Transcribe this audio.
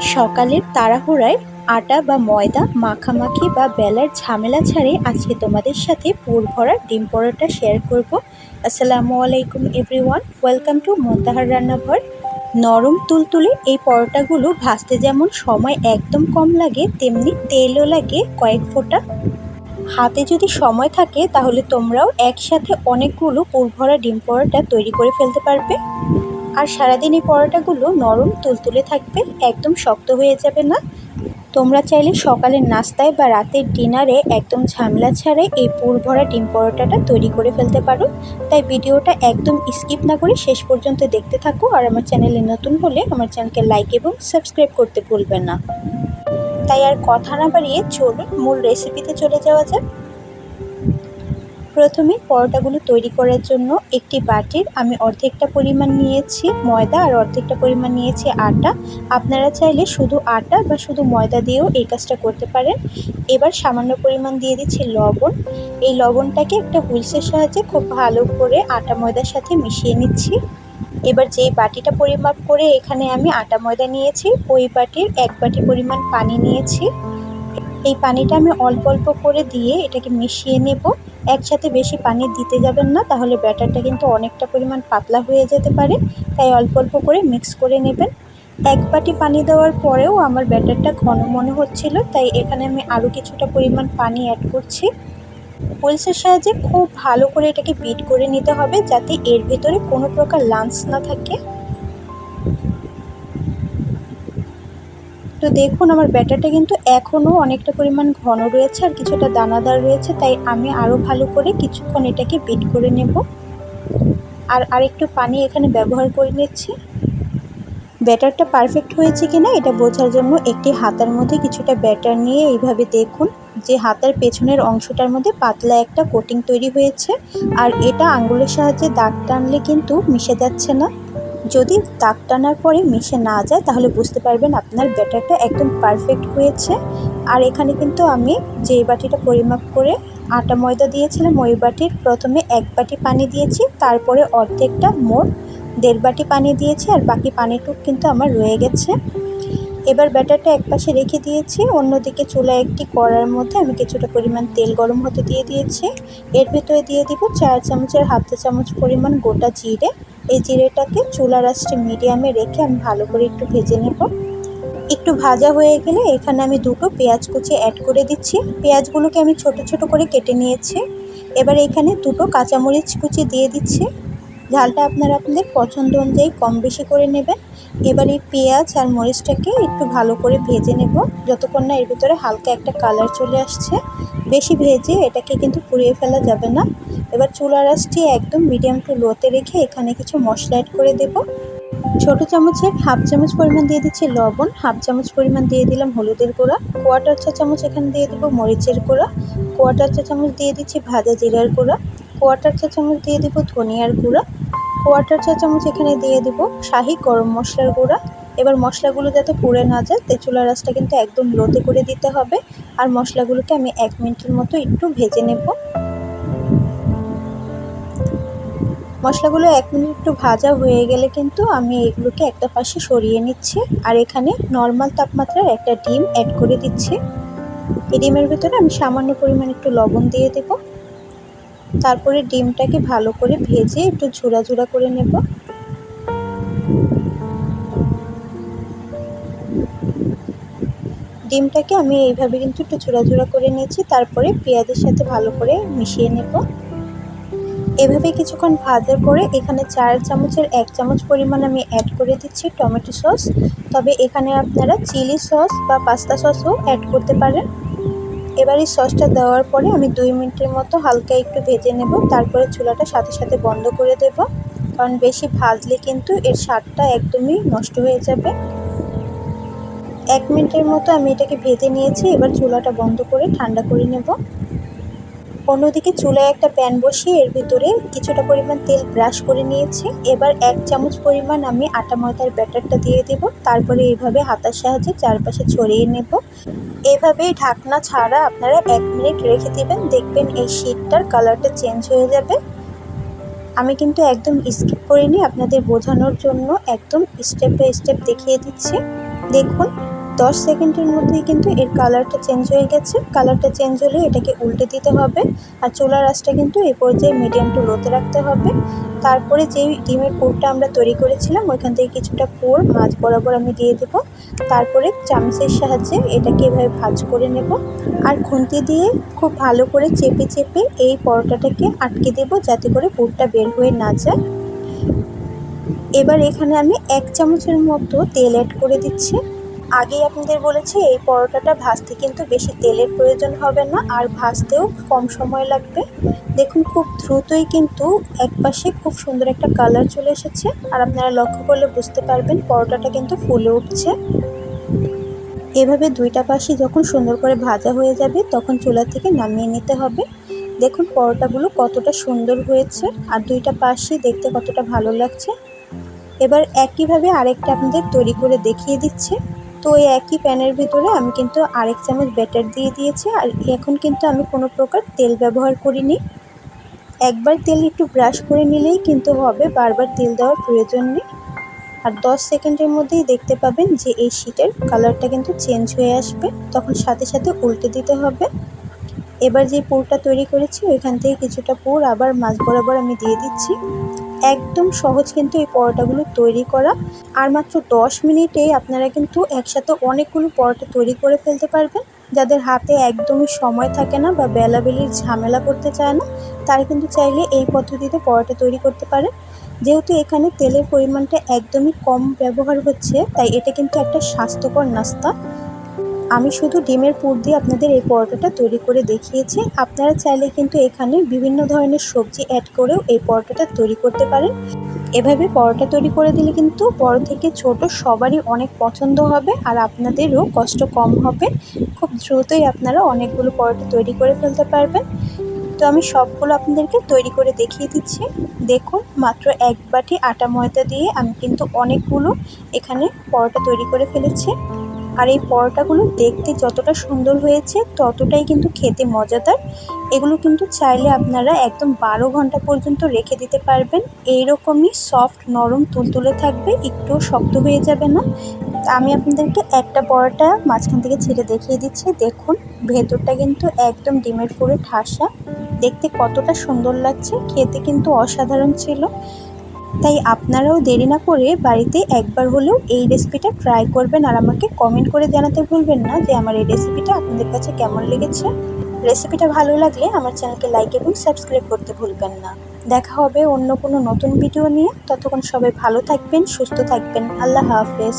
সকালের তাড়াহুড়ায় আটা বা ময়দা মাখামাখি বা বেলার ঝামেলা ছাড়ে আজকে তোমাদের সাথে পুর ভরা ডিম পরোটা শেয়ার করব। আসসালামু আলাইকুম এভরিওয়ান ওয়েলকাম টু মোতাহার রান্নাঘর। নরম তুলতুলে এই পরোটাগুলো ভাজতে যেমন সময় একদম কম লাগে, তেমনি তেলও লাগে কয়েক ফোঁটা। হাতে যদি সময় থাকে তাহলে তোমরাও একসাথে অনেকগুলো পুর ভরা ডিম পরোটা তৈরি করে ফেলতে পারবে। আর সারাদিন এই পরোটাগুলো নরম তুলতুলে থাকবে, একদম শক্ত হয়ে যাবে না। তোমরা চাইলে সকালের নাস্তায় বা রাতের ডিনারে একদম ঝামেলা ছাড়াই এই পুর ভরা ডিম পরোটাটা তৈরি করে ফেলতে পারো। তাই ভিডিওটা একদম স্কিপ না করে শেষ পর্যন্ত দেখতে থাকো আর আমার চ্যানেলে নতুন হলে আমার চ্যানেলকে লাইক এবং সাবস্ক্রাইব করতে ভুলবেন না। তাই আর কথা না বাড়িয়ে চলুন মূল রেসিপিতে চলে যাওয়া যাক। প্রথমে পরোটাগুলো তৈরি করার জন্য একটি বাটির আমি অর্ধেকটা পরিমাণ নিয়েছি ময়দা আর অর্ধেকটা পরিমাণ নিয়েছি আটা। আপনারা চাইলে শুধু আটা বা শুধু ময়দা দিয়েও এই কাজটা করতে পারেন। এবার সামান্য পরিমাণ দিয়ে দিচ্ছি লবণ। এই লবণটাকে একটা হুইলসের সাহায্যে খুব ভালো করে আটা ময়দার সাথে মিশিয়ে নিচ্ছি। এবার যেই বাটিটা পরিমাপ করে এখানে আমি আটা ময়দা নিয়েছি, ওই বাটির এক বাটি পরিমাণ পানি নিয়েছি। এই পানিটা আমি অল্প অল্প করে দিয়ে এটাকে মিশিয়ে নেব। একসাথে বেশি পানি দিতে যাবেন না, তাহলে ব্যাটারটা কিন্তু অনেকটা পরিমাণ পাতলা হয়ে যেতে পারে, তাই অল্প অল্প করে মিক্স করে নেবেন। এক বাটি পানি দেওয়ার পরেও আমার ব্যাটারটা ঘন মনে হচ্ছিল, তাই এখানে আমি আরও কিছুটা পরিমাণ পানি অ্যাড করছি। পলসের সাহায্যে খুব ভালো করে এটাকে বিট করে নিতে হবে, যাতে এর ভেতরে কোনো প্রকার লাঞ্চ না থাকে। তো দেখুন, আমার ব্যাটারটা কিন্তু এখনও অনেকটা পরিমাণ ঘন রয়েছে আর কিছুটা দানাদার রয়েছে, তাই আমি আরও ভালো করে কিছুক্ষণ এটাকে বিট করে নেব। আর আরেকটু পানি এখানে ব্যবহার করে নিচ্ছি। ব্যাটারটা পারফেক্ট হয়েছে কিনা এটা বোঝার জন্য একটি হাতার মধ্যে কিছুটা ব্যাটার নিয়ে এইভাবে দেখুন, যে হাতার পেছনের অংশটার মধ্যে পাতলা একটা কোটিং তৈরি হয়েছে। আর এটা আঙ্গুলের সাহায্যে দাগ টানলে কিন্তু মিশে যাচ্ছে না। যদি দাগ টানার পরে মিশে না যায়, তাহলে বুঝতে পারবেন আপনার ব্যাটারটা একদম পারফেক্ট হয়েছে। আর এখানে কিন্তু আমি যে বাটিটা পরিমাপ করে আটা ময়দা দিয়েছিলাম, ওই বাটির প্রথমে এক বাটি পানি দিয়েছি, তারপরে অর্ধেকটা মোট দেড় বাটি পানি দিয়েছি, আর বাকি পানিটুক কিন্তু আমার রয়ে গেছে। এবার ব্যাটারটা একপাশে রেখে দিয়েছি, অন্যদিকে চুলা একটি কড়ার মধ্যে আমি কিছুটা পরিমাণ তেল গরম হতে দিয়ে দিয়েছি। এর ভেতরে দিয়ে দিব চার চামচের হাতে চামচ পরিমাণ গোটা জিরে এই জিরেটাকে চুলা রাস্টে মিডিয়ামে রেখে আমি ভালো করে একটু ভেজে নেব। একটু ভাজা হয়ে গেলে এখানে আমি দুটো পেঁয়াজ কুচি অ্যাড করে দিচ্ছি। পেঁয়াজগুলোকে আমি ছোট ছোট করে কেটে নিয়েছি। এবার এখানে দুটো কাঁচামরিচ কুচি দিয়ে দিচ্ছি। ঝালটা আপনারা আপনাদের পছন্দ অনুযায়ী কম বেশি করে নেবেন। এবার এই পেঁয়াজ আর মরিচটাকে একটু ভালো করে ভেজে নেব। যতক্ষণ না এর ভিতরে হালকা একটা কালার চলে আসছে। বেশি ভেজে এটাকে কিন্তু পুড়িয়ে ফেলা যাবে না। এবার চুলা রাসটি একদম মিডিয়াম টু লোতে রেখে এখানে কিছু মশলা অ্যাড করে দেব। ছোট চামচের হাফ চামচ পরিমাণ দিয়ে দিচ্ছি লবণ হাফ চামচ পরিমাণ দিয়ে দিলাম হলুদের গুঁড়া কোয়াটার চা চামচ এখানে দিয়ে দেবো মরিচের গুঁড়া কোয়াটার চা চামচ দিয়ে দিচ্ছি ভাজা জিরার গুঁড়া কোয়াটার চা চামচ দিয়ে দেবো ধনিয়ার গুঁড়া কোয়াটার চা চামচ এখানে দিয়ে দেব শাহি গরম মশলার গুঁড়া। এবার মশলাগুলো যাতে পুড়ে না যায় তেঁতুলা রাসটা কিন্তু একদম লোতে করে দিতে হবে। আর মশলাগুলোকে আমি এক মিনিটের মতো একটু ভেজে নেব। মশলাগুলো এক মিনিট একটু ভাজা হয়ে গেলে কিন্তু আমি এগুলোকে একটা পাশে সরিয়ে নিচ্ছি। আর এখানে নর্মাল তাপমাত্রার একটা ডিম অ্যাড করে দিচ্ছি। এই ডিমের ভিতরে আমি সামান্য পরিমাণ একটু লবণ দিয়ে দেবো। তারপরে ডিমটাকে ভালো করে ভেজে একটু ঝুরা ঝুরা করে নেব। ডিমটাকে আমি এইভাবে কিন্তু একটু ঝুরা ঝুরা করে নিয়েছি। তারপরে পেঁয়াজের সাথে ভালো করে মিশিয়ে নেব। এভাবে কিছুক্ষণ ভাজার পরে এখানে চার চামচের এক চামচ পরিমাণ আমি অ্যাড করে দিচ্ছি টমেটো সস তবে এখানে আপনারা চিলি সস বা পাস্তা সসও অ্যাড করতে পারেন। এবার এই সসটা দেওয়ার পরে আমি দুই মিনিটের মতো হালকা একটু ভেজে নেব, তারপরে চুলাটা সাথে সাথে বন্ধ করে দেব। কারণ বেশি ভাজলে কিন্তু এর স্বাদটা একদমই নষ্ট হয়ে যাবে। এক মিনিটের মতো আমি এটাকে ভেজে নিয়েছি, এবার চুলাটা বন্ধ করে ঠান্ডা করে নেব। অন্যদিকে চুলায় একটা প্যান বসিয়ে এর ভিতরে কিছুটা পরিমাণ তেল ব্রাশ করে নিয়েছি। এবার এক চামচ পরিমাণ আমি আটা ময়দার ব্যাটারটা দিয়ে দেব। তারপরে এইভাবে হাতার সাহায্যে চারপাশে ছড়িয়ে নেব। এভাবে ঢাকনা ছাড়া আপনারা এক মিনিট রেখে দেবেন। দেখবেন এই শীটটার কালারটা চেঞ্জ হয়ে যাবে। আমি কিন্তু একদম স্কিপ করিনি, আপনাদের বোঝানোর জন্য একদম স্টেপ বাই স্টেপ দেখিয়ে দিচ্ছি। দেখুন দশ সেকেন্ডের মধ্যেই কিন্তু এর কালারটা চেঞ্জ হয়ে গেছে। কালারটা চেঞ্জ হলে এটাকে উল্টে দিতে হবে আর চুলার আঁচটা কিন্তু এই পর্যায়ে মিডিয়াম টু লোতে রাখতে হবে। তারপরে যেই ডিমের পুরটা আমরা তৈরি করেছিলাম, ওইখান থেকে কিছুটা পুর মাছ বরাবর আমি দিয়ে দেবো। তারপরে চামচের সাহায্যে এটাকে এভাবে ভাজ করে নেব আর খুন্তি দিয়ে খুব ভালো করে চেপে চেপে এই পরোটাটাকে আটকে দেব যাতে করে পুরটা বের হয়ে না যায়। এবার এখানে আমি এক চামচের মতো তেল অ্যাড করে দিচ্ছি। আগেই আপনাদের বলেছি, এই পরোটাটা ভাজতে কিন্তু বেশি তেলের প্রয়োজন হবে না, আর ভাজতেও কম সময় লাগবে। দেখুন, খুব দ্রুতই কিন্তু এক পাশে খুব সুন্দর একটা কালার চলে এসেছে, আর আপনারা লক্ষ্য করলে বুঝতে পারবেন পরোটাটা কিন্তু ফুলে উঠছে। এভাবে দুইটা পাশে যখন সুন্দর করে ভাজা হয়ে যাবে, তখন চুলা থেকে নামিয়ে নিতে হবে। দেখুন, পরোটাগুলো কতটা সুন্দর হয়েছে, আর দুইটা পাশই দেখতে কতটা ভালো লাগছে। এবার একইভাবে আরেকটা আপনাদের তৈরি করে দেখিয়ে দিচ্ছে। তো ওই একই প্যানের ভিতরে আমি কিন্তু আরেক চামচ ব্যাটার দিয়ে দিয়েছি আর এখন কিন্তু আমি কোনো প্রকার তেল ব্যবহার করিনি। একবার তেল একটু ব্রাশ করে নিলেই কিন্তু হবে, বারবার তেল দেওয়ার প্রয়োজন নেই। আর দশ সেকেন্ডের মধ্যেই দেখতে পাবেন যে এই শীটের কালারটা কিন্তু চেঞ্জ হয়ে আসবে, তখন সাথে সাথে উল্টে দিতে হবে। এবার যে পুরটা তৈরি করেছি, ওইখান থেকে কিছুটা পুর আবার মাছ বরাবর আমি দিয়ে দিচ্ছি। একদম সহজ কিন্তু এই পরোটাগুলো তৈরি করা। আর মাত্র দশ মিনিটে আপনারা কিন্তু একসাথে অনেকগুলো পরোটা তৈরি করে ফেলতে পারবেন। যাদের হাতে একদমই সময় থাকে না বা বেলাবেলির ঝামেলা করতে চায় না, তারা কিন্তু চাইলে এই পদ্ধতিতে পরোটা তৈরি করতে পারে যেহেতু এখানে তেলের পরিমাণটা একদমই কম ব্যবহার হচ্ছে, তাই এটা কিন্তু একটা স্বাস্থ্যকর নাস্তা। আমি শুধু ডিমের পুর দিয়ে আপনাদের এই পরোটাটা তৈরি করে দেখিয়েছি। আপনারা চাইলে কিন্তু এখানে বিভিন্ন ধরনের সবজি অ্যাড করেও এই পরোটাটা তৈরি করতে পারেন। এভাবে পরোটা তৈরি করে দিলে কিন্তু বড় থেকে ছোট সবারই অনেক পছন্দ হবে আর আপনাদেরও কষ্ট কম হবে। খুব দ্রুতই আপনারা অনেকগুলো পরোটা তৈরি করে ফেলতে পারবেন। তো আমি সবগুলো আপনাদেরকে তৈরি করে দেখিয়ে দিচ্ছি। দেখুন, মাত্র এক বাটি আটা ময়দা দিয়ে আমি কিন্তু অনেকগুলো এখানে পরোটা তৈরি করে ফেলেছি। আর এই পরোটাগুলো দেখতে যতটা সুন্দর হয়েছে, ততটাই কিন্তু খেতে মজাদার। এগুলো কিন্তু চাইলে আপনারা একদম বারো ঘণ্টা পর্যন্ত রেখে দিতে পারবেন। এইরকমই সফট নরম, তুলতুলে থাকবে একটু শক্ত হয়ে যাবে না। আমি আপনাদেরকে একটা পরোটা মাঝখান থেকে ছেড়ে দেখিয়ে দিচ্ছি। দেখুন, ভেতরটা কিন্তু একদম ডিমের পুরে ঠাসা। দেখতে কতটা সুন্দর লাগছে, খেতে কিন্তু অসাধারণ ছিল। তাই আপনারাও দেরি না করে বাড়িতে একবার হলেও এই রেসিপিটা ট্রাই করবেন আর আমাকে কমেন্ট করে জানাতে ভুলবেন না যে আমার এই রেসিপিটা আপনাদের কাছে কেমন লেগেছে। রেসিপিটা ভালো লাগলে আমার চ্যানেলকে লাইক এবং সাবস্ক্রাইব করতে ভুলবেন না। দেখা হবে অন্য কোনো নতুন ভিডিও নিয়ে। ততক্ষণ সবাই ভালো থাকবেন, সুস্থ থাকবেন। আল্লাহ হাফেজ।